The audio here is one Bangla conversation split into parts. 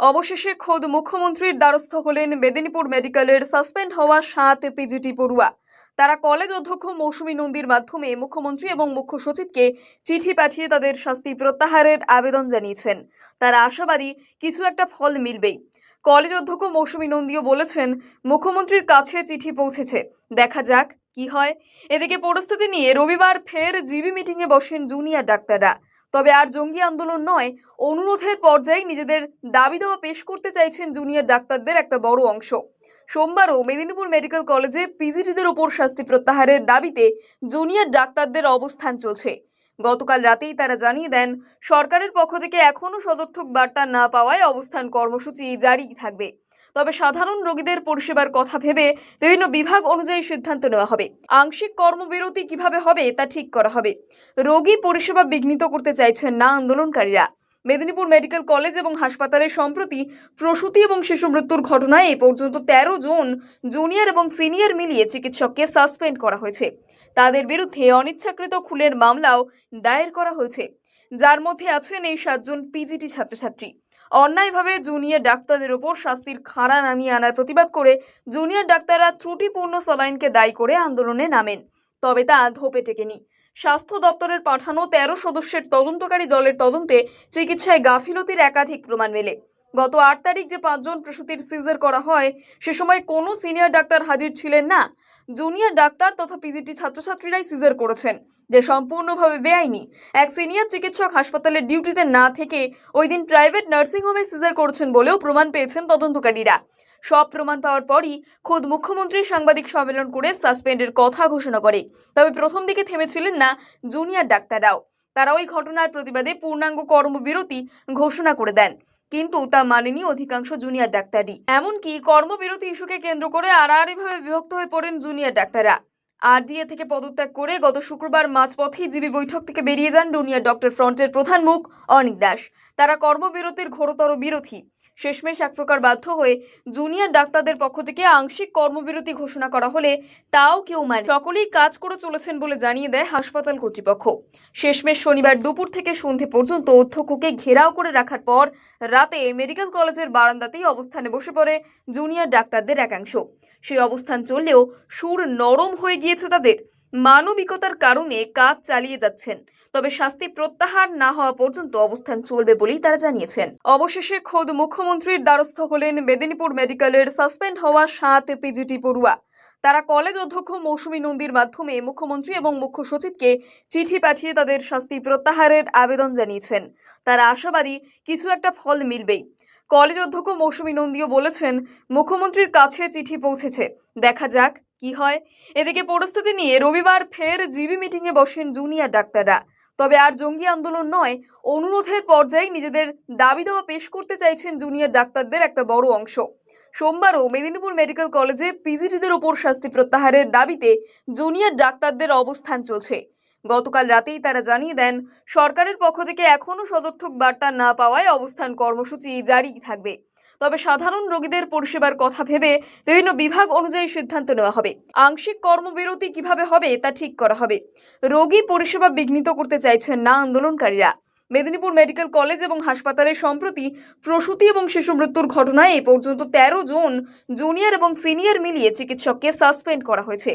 অবশেষে খোদ মুখ্যমন্ত্রীর দ্বারস্থ হলেন মেদিনীপুর মেডিকেলের সাসপেন্ড হওয়া সাত পিজিটি পড়ুয়া। তারা কলেজ অধ্যক্ষ মৌসুমী নন্দীর মাধ্যমে মুখ্যমন্ত্রী এবং মুখ্য সচিবকে চিঠি পাঠিয়ে তাদের শাস্তি প্রত্যাহারের আবেদন জানিয়েছেন। তারা আশাবাদী কিছু একটা ফল মিলবেই। কলেজ অধ্যক্ষ মৌসুমী নন্দীও বলেছেন, মুখ্যমন্ত্রীর কাছে চিঠি পৌঁছেছে। দেখা যাক কি হয়। এদিকে পরিস্থিতি নিয়ে রবিবার ফের জিবি মিটিংয়ে বসেন জুনিয়র ডাক্তাররা। তবে আর জঙ্গি আন্দোলন নয়, অনুরোধের পর্যায়ে নিজেদের দাবি দেওয়া পেশ করতে চাইছেন জুনিয়র ডাক্তারদের একটা বড় অংশ। সোমবারও মেদিনীপুর মেডিকেল কলেজে পিজিটিদের ওপর শাস্তি প্রত্যাহারের দাবিতে জুনিয়র ডাক্তারদের অবস্থান চলছে। গতকাল রাতেই তারা জানিয়ে দেন, সরকারের পক্ষ থেকে এখনও সদর্থক বার্তা না পাওয়ায় অবস্থান কর্মসূচি জারি থাকবে। তবে সাধারণ রোগীদের পরিষেবার কথা ভেবে বিভিন্ন বিভাগ অনুযায়ী সিদ্ধান্ত নেওয়া হবে। আংশিক কর্মবিরতি কীভাবে হবে তা ঠিক করা হবে। রোগী পরিষেবা বিঘ্নিত করতে চাইছেন না আন্দোলনকারীরা। মেদিনীপুর মেডিকেল কলেজ এবং হাসপাতালে সম্প্রতি প্রসূতি এবং শিশু মৃত্যুর ঘটনায় এ পর্যন্ত তেরো জন জুনিয়র এবং সিনিয়র মিলিয়ে চিকিৎসককে সাসপেন্ড করা হয়েছে। তাদের বিরুদ্ধে অনিচ্ছাকৃত খুনের মামলাও দায়ের করা হয়েছে। যার মধ্যে আছেন এই সাতজন পিজিটি ছাত্রছাত্রী। অন্যায়ভাবে জুনিয়র ডাক্তারদের ওপর শাস্তির খাড়া নামিয়ে আনার প্রতিবাদ করে জুনিয়র ডাক্তাররা ত্রুটিপূর্ণ স্যালাইনকে দায়ী করে আন্দোলনে নামেন। তবে তা ধোপে টেকেনি। স্বাস্থ্য দপ্তরের পাঠানো তেরো সদস্যের তদন্তকারী দলের তদন্তে চিকিৎসায় গাফিলতির একাধিক প্রমাণ মেলে। গত আট তারিখ যে পাঁচজন প্রসূতির সিজার করা হয়, সে সময় কোনো সিনিয়র ডাক্তার হাজির ছিলেন না। জুনিয়র ডাক্তার তথা পিজিটি ছাত্রছাত্রীরাই সিজার করেছেন, যে সম্পূর্ণভাবে বেআইনি। এক সিনিয়র চিকিৎসক হাসপাতালের ডিউটিতে না থেকে ওই দিন প্রাইভেট নার্সিংহোমে সিজার করেছেন বলেও প্রমাণ পেয়েছেন তদন্তকারীরা। সব প্রমাণ পাওয়ার পরই খোদ মুখ্যমন্ত্রী সাংবাদিক সম্মেলন করে সাসপেন্ডের কথা ঘোষণা করে। তবে প্রথম দিকে থেমেছিলেন না জুনিয়র ডাক্তাররাও। তারা ওই ঘটনার প্রতিবাদে পূর্ণাঙ্গ কর্মবিরতি ঘোষণা করে দেন। কিন্তু তা মানেনি অধিকাংশ জুনিয়র ডাক্তারই। এমনকি কর্মবিরতি ইস্যুকে কেন্দ্র করে আড়াআড়িভাবে বিভক্ত হয়ে পড়েন জুনিয়র ডাক্তাররা। আরডিএ থেকে পদত্যাগ করে গত শুক্রবার মাঝপথেই জিবি বৈঠক থেকে বেরিয়ে যান ডুনিয়ার ডক্টর ফ্রন্টের প্রধান মুখ অনিক দাস। তারা কর্মবিরতির ঘোরতর বিরোধী। শেষমেশ এক প্রকার বাধ্য হয়ে জুনিয়র ডাক্তারদের পক্ষ থেকে আংশিক কর্মবিরতি ঘোষণা করা হলে তাও কেউ মানে সকলেই কাজ করে চলেছেন বলে জানিয়ে দেয় হাসপাতাল কর্তৃপক্ষ। শেষমেশ শনিবার দুপুর থেকে সন্ধে পর্যন্ত অধ্যক্ষকে ঘেরাও করে রাখার পর রাতে মেডিকেল কলেজের বারান্দাতেই অবস্থানে বসে পড়ে জুনিয়র ডাক্তারদের একাংশ। সেই অবস্থান চললেও সুর নরম হয়ে গিয়েছে তাদের। মানবিকতার কারণে কাজ চালিয়ে যাচ্ছেন, তবে শাস্তি প্রত্যাহার না হওয়া পর্যন্ত অবস্থান চলবে বলেই তারা জানিয়েছেন। অবশেষে খোদ মুখ্যমন্ত্রীর দ্বারস্থ হলেন মেদিনীপুর মেডিকেলের সাসপেন্ড হওয়া সাত পিজিটি পড়ুয়া। তারা কলেজ অধ্যক্ষ মৌসুমী নন্দীর মাধ্যমে মুখ্যমন্ত্রী এবং মুখ্য সচিবকে চিঠি পাঠিয়ে তাদের শাস্তি প্রত্যাহারের আবেদন জানিয়েছেন। তারা আশাবাদী কিছু একটা ফল মিলবেই। কলেজ অধ্যক্ষ মৌসুমী নন্দীও বলেছেন, মুখ্যমন্ত্রীর কাছে চিঠি পৌঁছেছে। দেখা যাক কি হয়? এদিকে পরিস্থিতি নিয়ে রবিবার ফের জিবি মিটিংয়ে বসেন জুনিয়র ডাক্তাররা। তবে আর জঙ্গি আন্দোলন নয়, অনুরোধের পর্যায়ে নিজেদের দাবি দেওয়া পেশ করতে চাইছেন জুনিয়র ডাক্তারদের একটা বড় অংশ। সোমবারও মেদিনীপুর মেডিকেল কলেজে পিজিটিদের ওপর শাস্তি প্রত্যাহারের দাবিতে জুনিয়র ডাক্তারদের অবস্থান চলছে। গতকাল রাতেই তারা জানিয়ে দেন, সরকারের পক্ষ থেকে এখনও সদর্থক বার্তা না পাওয়ায় অবস্থান কর্মসূচি জারি থাকবে। তবে সাধারণ রোগীদের পরিষেবার কথা ভেবে বিভিন্ন বিভাগ অনুযায়ী সিদ্ধান্ত নেওয়া হবে। আংশিক কর্মবিরতি কীভাবে হবে তা ঠিক করা হবে। রোগী পরিষেবা বিঘ্নিত করতে চাইছেন না আন্দোলনকারীরা। মেদিনীপুর মেডিকেল কলেজ এবং হাসপাতালে সম্প্রতি প্রসূতি এবং শিশু মৃত্যুর ঘটনায় এ পর্যন্ত তেরো জন জুনিয়র এবং সিনিয়র মিলিয়ে চিকিৎসককে সাসপেন্ড করা হয়েছে।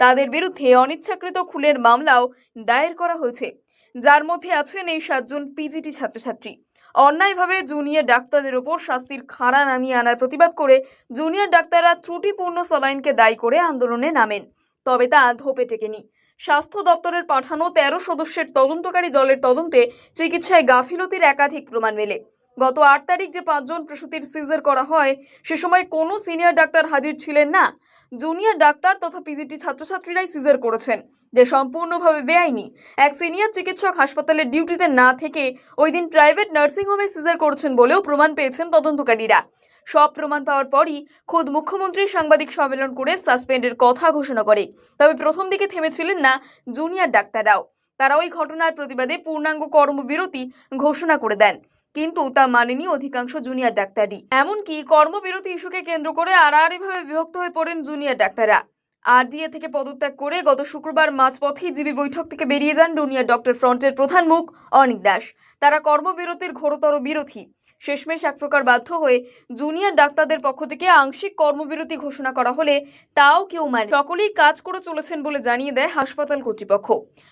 তাদের বিরুদ্ধে অনিচ্ছাকৃত খুনের মামলাও দায়ের করা হয়েছে। যার মধ্যে আছেন এই সাতজন পিজিটি ছাত্রছাত্রী। অন্যায়ভাবে জুনিয়র ডাক্তারদের ওপর শাস্তির খাড়া নামিয়ে আনার প্রতিবাদ করে জুনিয়র ডাক্তাররা ত্রুটিপূর্ণ স্যালাইনকে দায়ী করে আন্দোলনে নামেন। তবে তা ধোপে টেকেনি। স্বাস্থ্য দপ্তরের পাঠানো তেরো সদস্যের তদন্তকারী দলের তদন্তে চিকিৎসায় গাফিলতির একাধিক প্রমাণ মেলে। গত আট তারিখ যে পাঁচজন প্রসূতির সিজার করা হয়, সে সময় কোনো সিনিয়র ডাক্তার হাজির ছিলেন না। জুনিয়র ডাক্তার তথা পিজিটি ছাত্রছাত্রীরাই সিজার করেছেন, যে সম্পূর্ণভাবে বেআইনি। এক সিনিয়র চিকিৎসক হাসপাতালের ডিউটিতে না থেকে ওই দিন প্রাইভেট নার্সিংহোমে সিজার করেছেন বলেও প্রমাণ পেয়েছেন তদন্তকারীরা। সব প্রমাণ পাওয়ার পরই খোদ মুখ্যমন্ত্রী সাংবাদিক সম্মেলন করে সাসপেন্ডের কথা ঘোষণা করে। তবে প্রথম দিকে থেমেছিলেন না জুনিয়র ডাক্তাররাও। তারা ওই ঘটনার প্রতিবাদে পূর্ণাঙ্গ কর্মবিরতি ঘোষণা করে দেন। কিন্তু তা মানেনি অধিকাংশ জুনিয়র ডাক্তারই। এমনকি কর্মবিরতি ইস্যুকে কেন্দ্র করে আড়াআড়িভাবে বিভক্ত হয়ে পড়েন জুনিয়র ডাক্তাররা। আরডিএ থেকে পদত্যাগ করে গত শুক্রবার মাঝপথেই জিবি বৈঠক থেকে বেরিয়ে যান ডুনিয়া ডক্টর ফ্রন্টের প্রধান মুখ অনিক দাস। তারা কর্মবিরতির ঘোরতর বিরোধী। শেষমেশ এক প্রকার বাধ্য হয়ে জুনিয়র ডাক্তারদের পক্ষ থেকে আংশিক কর্মবিরতি ঘোষণা করা হলে তাও কেউ মানে সকলেই কাজ করে চলেছেন বলে জানিয়ে দেয় হাসপাতাল কর্তৃপক্ষ।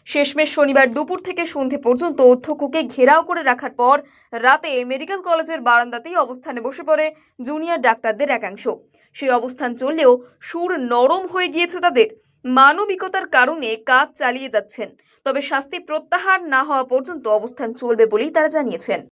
শেষমেশ শনিবার দুপুর থেকে সন্ধে পর্যন্ত অধ্যক্ষকে ঘেরাও করে রাখার পর রাতে মেডিকেল কলেজের বারান্দাতেই অবস্থানে বসে পড়ে জুনিয়র ডাক্তারদের একাংশ। সেই অবস্থান চললেও সুর নরম হয়ে গিয়েছে তাদের। মানবিকতার কারণে কাজ চালিয়ে যাচ্ছেন। তবে শাস্তি প্রত্যাহার না হওয়া পর্যন্ত অবস্থান চলবে বলেই তারা জানিয়েছেন।